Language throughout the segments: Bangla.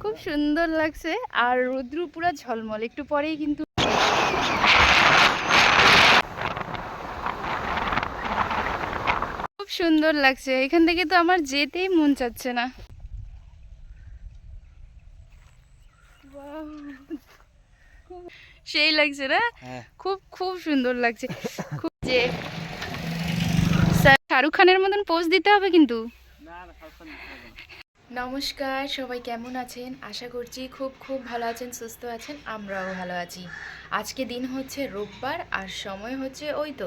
খুব সুন্দর লাগছে আর রৌদ্র পুরা ঝলমল। একটু পরেই কিন্তু খুব সুন্দর লাগছে। এখান থেকে তো আমার যেতেই মন চাচ্ছে না! সেই লাগছে না? হ্যাঁ। খুব খুব সুন্দর লাগছে। খুব যে শাহরুখ খানের মতন পোজ দিতে হবে কিন্তু? নমস্কার, সবাই কেমন আছেন? আশা করছি খুব খুব ভালো আছেন, সুস্থ আছেন, আমরাও ভালো আছি। আজকে দিন হচ্ছে রোববার আর সময় হচ্ছে ওই তো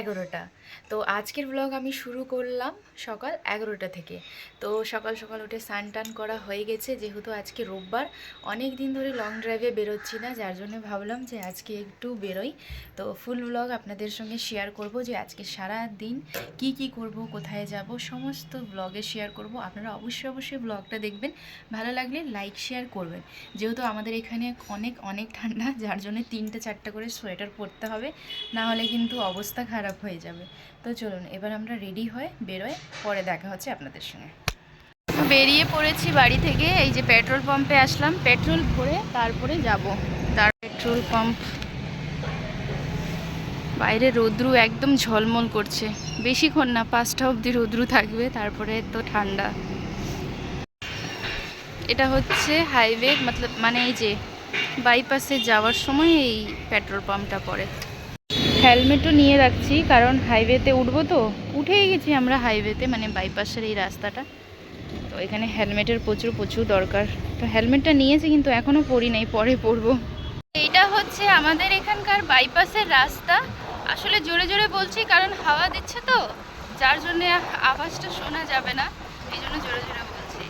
এগারোটা। তো আজকের ব্লগ আমি শুরু করলাম সকাল এগারোটা থেকে। তো সকাল সকাল উঠে স্নান টান করা হয়ে গেছে, যেহেতু আজকে রোববার, অনেক দিন ধরে লং ড্রাইভে বেরোচ্ছি না, যার জন্য ভাবলাম যে আজকে একটু বেরোই। তো ফুল ব্লগ আপনাদের সঙ্গে শেয়ার করব যে আজকে সারা দিন কি কি করব, কোথায় যাব, সমস্ত ব্লগে শেয়ার করব। আপনারা অবশ্যই অবশ্যই ব্লগটা দেখবেন, ভালো লাগলে লাইক শেয়ার করবেন। যেহেতু আমাদের এখানে অনেক অনেক ঠান্ডা, যার জন্য তিনটে, চারটে করে সোয়েটার পরতে হবে, না হলে কিন্তু অবস্থা খারাপ হয়ে যাবে। তো চলুন, এবার আমরা রেডি হয়ে বেরোয় পরে দেখা হচ্ছে আপনাদের সঙ্গে। বেরিয়ে পড়েছি বাড়ি থেকে, এই যে পেট্রোল পাম্পে আসলাম পেট্রোল ভরে তারপরে যাব। তার পেট্রোল পাম্প বাইরে রৌদ্রু একদম ঝলমল করছে। বেশিক্ষণ না, পাঁচটা অবধি রৌদ্রু থাকবে, তারপরে তো ঠান্ডা। এটা হচ্ছে হাইওয়ে মতলব মানে এই যে বাইপাসে যাওয়ার সময় এই পেট্রোল পাম্পটা পড়ে। হেলমেটও নিয়ে রাখছি, কারণ হাইওয়েতে উঠবো তো। উঠেই গেছি আমরা হাইওয়েতে মানে বাইপাসের এই রাস্তাটা। তো এখানে হেলমেটের প্রচুর প্রচুর দরকার। তো হেলমেটটা নিয়েছি, কিন্তু এখনও পরি নাই, পরে পরবো। এইটা হচ্ছে আমাদের এখানকার বাইপাসের রাস্তা। আসলে জোরে জোরে বলছি, কারণ হাওয়া দিচ্ছে তো। যার জন্য আওয়াজটা শোনা যাবে না। এই জন্য জোরে জোরে বলছি।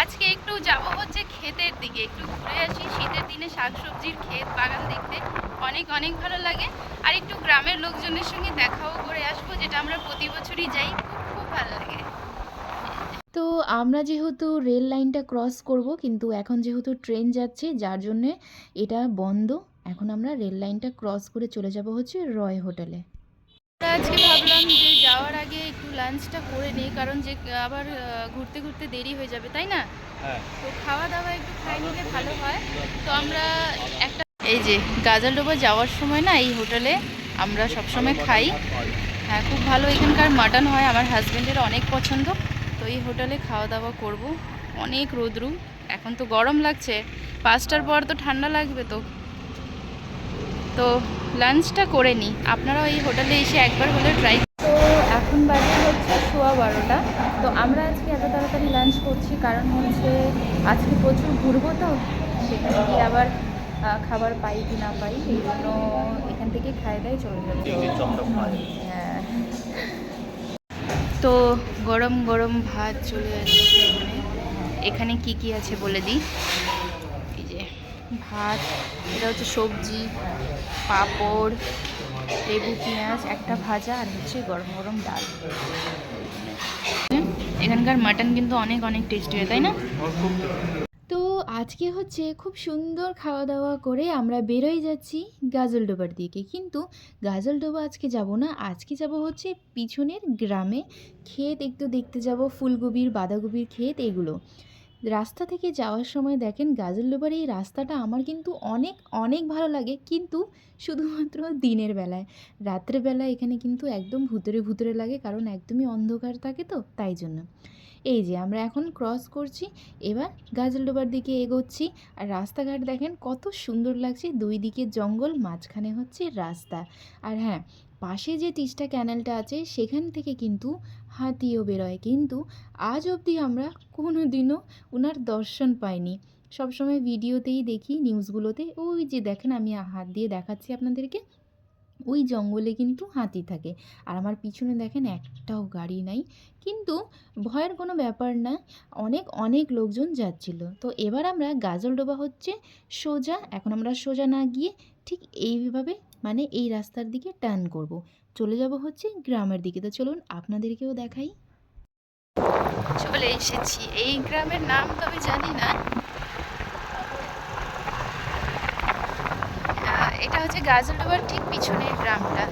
আজকে একটু যাব হচ্ছে ক্ষেতের দিকে, একটু ঘুরে আসি। শীতের দিনে শাকসবজির ক্ষেত, বাগান দেখতে। অনেক অনেক ভালো লাগে। আর একটু গ্রামের লোকজনের সঙ্গে দেখাও করে আসব যেটা আমরা প্রতি বছরই যাই। খুব খুব ভালো লাগে। তো আমরা যেহেতু রেল লাইনটা ক্রস করব কিন্তু এখন যেহেতু ট্রেন যাচ্ছে যার জন্যে এটা বন্ধ এখন আমরা রেল লাইনটা ক্রস করে চলে যাব হচ্ছে রয় হোটেলে। আমরা আজকে ভাবলাম যে যাওয়ার আগে একটু লাঞ্চটা করে নিই কারণ যে আবার ঘুরতে ঘুরতে দেরি হয়ে যাবে তাই না? হ্যাঁ। তো খাওয়া দাওয়া একটু খাই নিলে ভালো হয়। তো আমরা এই যে গাজালডোবা যাওয়ার সময় না এই হোটেলে আমরা সবসময় খাই। হ্যাঁ খুব ভালো এখানকার মাটন হয়, আমার হাজব্যান্ডের অনেক পছন্দ। তো এই হোটেলে খাওয়া দাওয়া করব। অনেক রোদ্রু, এখন তো গরম লাগছে। পাঁচটার পর তো ঠান্ডা লাগবে তো। তো লাঞ্চটা করে নিই আপনারাও এই হোটেলে এসে একবার হলে ট্রাই তো এখন বাজে হচ্ছে সোয়া বারোটা। তো আমরা আজকে এত তাড়াতাড়ি লাঞ্চ করছি, কারণ হচ্ছে আজকে প্রচুর ঘুরবো তো। সেখানে গিয়ে আবার খাবার পাই কি না পাই এই জন্য এখান থেকে খাই দাই চলে যাবে হ্যাঁ। তো গরম গরম ভাত চলে আসছে এখানে। এখানে কি কি আছে বলে দিই? এই যে ভাত এটা হচ্ছে সবজি পাঁপড় লেবু পেঁয়াজ একটা ভাজা আর হচ্ছে গরম গরম ডাল। এখানকার মাটন কিন্তু অনেক অনেক টেস্টি হয় তাই না? আজকে হচ্ছে খুব সুন্দর খাওয়া দাওয়া করে আমরা বেরোয় যাচ্ছি গাজলডোবার দিকে। কিন্তু গাজলডোবা আজকে যাব না, আজকে যাব হচ্ছে পিছনের গ্রামে ক্ষেত একটু দেখতে যাব, ফুলকপির, বাঁধাকপির ক্ষেত এগুলো। রাস্তা থেকে যাওয়ার সময় দেখেন গাজলডোবার এই রাস্তাটা আমার কিন্তু অনেক অনেক ভালো লাগে। কিন্তু শুধুমাত্র দিনের বেলায়। রাত্রেবেলা এখানে কিন্তু একদম ভুতুরে ভুতুরে লাগে, কারণ একদমই অন্ধকার থাকে তো, তাই জন্য। এই যে আমরা এখন ক্রস করছি, এবার গাজলডোবার দিকে এগোচ্ছি আর রাস্তাঘাট দেখেন কত সুন্দর লাগছে, দুই দিকে জঙ্গল, মাঝখানে হচ্ছে রাস্তা। আর হ্যাঁ পাশে যে তিস্তা ক্যানেলটা আছে, সেখান থেকে কিন্তু হাতিও বেরোয়। কিন্তু আজ অবধি আমরা কোনো দিনও ওনার দর্শন পাইনি। সবসময় ভিডিওতেই দেখি নিউজগুলোতে ওই যে দেখেন, আমি হাত দিয়ে দেখাচ্ছি আপনাদেরকে। ওই জঙ্গলে কিন্তু হাতি থাকে। আর আমার পিছনে দেখেন একটাও গাড়ি নাই। কিন্তু ভয়ের কোনো ব্যাপার না, অনেক অনেক লোকজন যাচ্ছিল। তো এবার আমরা গাজলডোবা হচ্ছে সোজা। এখন আমরা সোজা না গিয়ে ঠিক এইভাবে মানে এই রাস্তার দিকে টার্ন করব। চলে যাব হচ্ছে গ্রামের দিকে। তো চলুন আপনাদেরকেও দেখাই। চলে এসেছি। এই গ্রামের নাম তো আমি জানি না। এটা হচ্ছে গাজলডোবার ঠিক পিছনের গ্রামটা।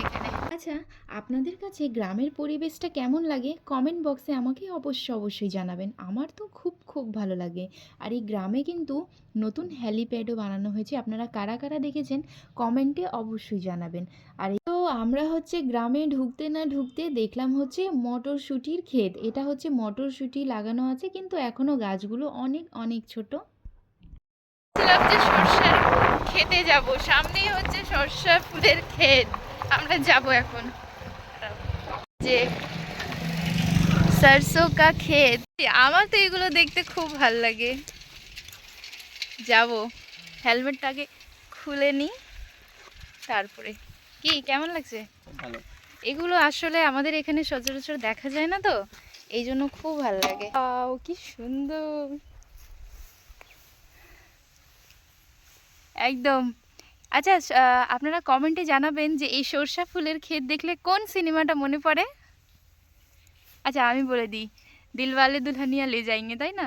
এখানে। আচ্ছা আপনাদের কাছে গ্রামের পরিবেশটা কেমন লাগে? কমেন্ট বক্সে আমাকে অবশ্যই অবশ্যই জানাবেন। আমার তো খুব খুব ভালো লাগে। আর এই গ্রামে কিন্তু নতুন হ্যালিপ্যাডও বানানো হয়েছে। আপনারা কারা কারা দেখেছেন কমেন্টে অবশ্যই জানাবেন। আর তো আমরা হচ্ছে গ্রামে ঢুকতে না ঢুকতে দেখলাম হচ্ছে মটরশুঁটির ক্ষেত। এটা হচ্ছে মটরশুঁটি লাগানো আছে, কিন্তু এখনও গাছগুলো অনেক অনেক ছোট। ভাবছিলাম যে সর্ষের খেতে যাব। সামনেই হচ্ছে সর্ষা ফুলের ক্ষেত। আমরা যাব এখন। যে সরষো কা ক্ষেত। আমার তো এগুলো দেখতে খুব ভালো লাগে। যাব। হেলমেটটাকে খুলে নিই তারপরে। কি কেমন লাগছে? ভালো। এগুলো আসলে আমাদের এখানে সচরাচর দেখা যায় না তো? এই জন্য খুব ভালো লাগে। কি সুন্দর। একদম। আচ্ছা আপনারা কমেন্টে জানাবেন যে এই সর্ষা ফুলের ক্ষেত দেখলে কোন সিনেমাটা মনে পড়ে? আচ্ছা আমি বলে দিই। দিলওয়ালে দুলহানিয়া লে যাইঙ্গে তাই না?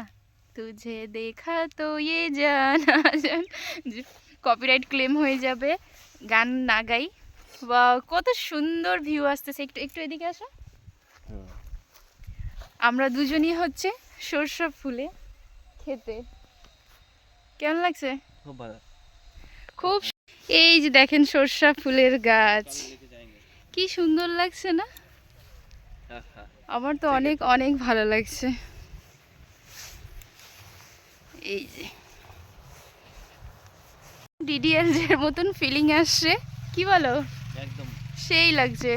তুঝে দেখা তো ইয়ে জানা কপিরাইট ক্লেম হয়ে যাবে। গান না গাই। বা কত সুন্দর ভিউ আসতেছে। একটু একটু এদিকে আসো। আমরা দুজনই হচ্ছে সর্ষা ফুলে খেতে। কেমন লাগছে? খুব ভালো খুব এই যে দেখেন সর্ষা ফুলের গাছ। কি সুন্দর লাগছে না? আমার তো অনেক অনেক ভালো লাগছে। এই যে। ডিডিএল এর মতন ফিলিং আসছে। কি বলো? একদম। সেই লাগছে।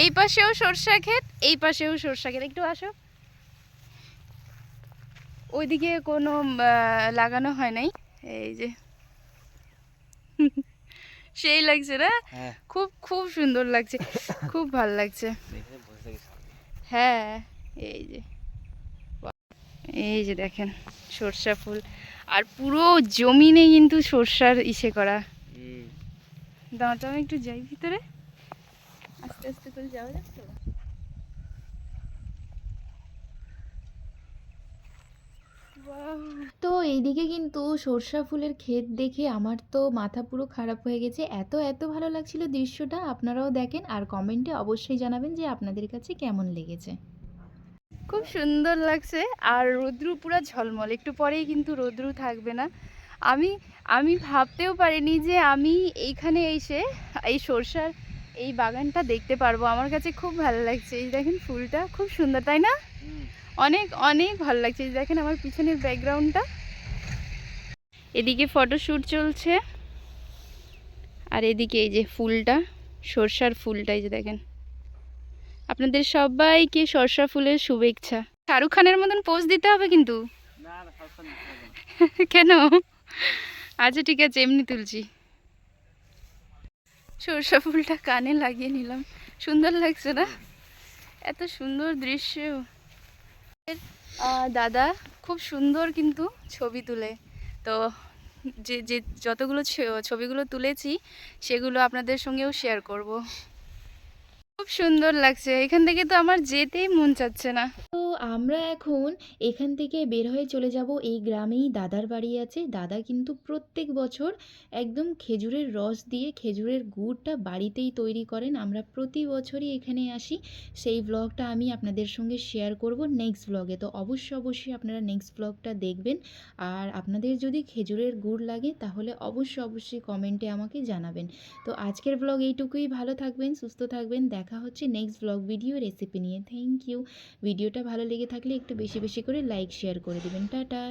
এই পাশেও সরষা ক্ষেত এই পাশেও সরষা ক্ষেত। একটু আসো। ওইদিকে কোনো লাগানো হয় নাই। এই যে। সেই লাগছে না? হ্যাঁ। খুব খুব সুন্দর লাগছে। খুব ভালো লাগছে। হ্যাঁ এই যে। এই যে দেখেন সর্ষা ফুল। আর পুরো জমিনে কিন্তু সর্ষার ইসে করা। আমি একটু যাই ভিতরে। আস্তে আস্তে করে যাওয়া যাক তো এইদিকে কিন্তু সর্ষা ফুলের ক্ষেত দেখে আমার তো মাথা পুরো খারাপ হয়ে গেছে। এত এত ভালো লাগছিল দৃশ্যটা আপনারাও দেখেন আর কমেন্টে অবশ্যই জানাবেন যে আপনাদের কাছে কেমন লেগেছে। খুব সুন্দর লাগছে আর রোদ্রু পুরো ঝলমল একটু পরেই কিন্তু রোদ্রু থাকবে না। আমি আমি ভাবতেও পারিনি যে আমি এইখানে এসে এই সরষার এই বাগানটা দেখতে পারব। আমার কাছে খুব ভালো লাগছে। এই দেখেন ফুলটা খুব সুন্দর তাই না? অনেক অনেক ভালো লাগছে। দেখেন আমার পিছনের ব্যাকগ্রাউন্ডটা এদিকে ফটোশ্যুট চলছে। আর এদিকে এই যে ফুলটা সর্ষার ফুলটা এই যে দেখেন। আপনাদের সবাইকে সর্ষা ফুলের শুভেচ্ছা। শাহরুখ খানের মতন পোজ দিতে হবে কিন্তু। কেন? আচ্ছা ঠিক আছে এমনি তুলছি। সরষা ফুলটা কানে লাগিয়ে নিলাম। সুন্দর লাগছে না? এত সুন্দর দৃশ্য। দাদা, খুব সুন্দর কিন্তু ছবি তুলে। তো যে যে যতগুলো ছবিগুলো তুলেছি, সেগুলো আপনাদের সঙ্গেও শেয়ার করব। খুব সুন্দর লাগছে। এখান থেকে তো আমার যেতেই মন চাচ্ছে না। তো আমরা এখন এখান থেকে বের হয়ে চলে যাব। এই গ্রামেই দাদার বাড়ি আছে। দাদা কিন্তু প্রত্যেক বছর একদম খেজুরের রস দিয়ে খেজুরের গুড়টা বাড়িতেই তৈরি করেন। আমরা প্রতি বছরই এখানে আসি। সেই ব্লগটা আমি আপনাদের সঙ্গে শেয়ার করব নেক্সট ব্লগে তো অবশ্যই অবশ্যই আপনারা নেক্সট ব্লগটা দেখবেন। আর আপনাদের যদি খেজুরের গুড় লাগে, তাহলে অবশ্যই অবশ্যই কমেন্টে আমাকে জানাবেন। তো আজকের ব্লগ এইটুকুই। ভালো থাকবেন, সুস্থ থাকবেন। দেখা হচ্ছে নেক্সট ব্লগ ভিডিও রেসিপি নিয়ে। থ্যাংক ইউ ভিডিওটা ভালো লেগে থাকলে একটু বেশি বেশি করে লাইক শেয়ার করে দেবেন। টাটা!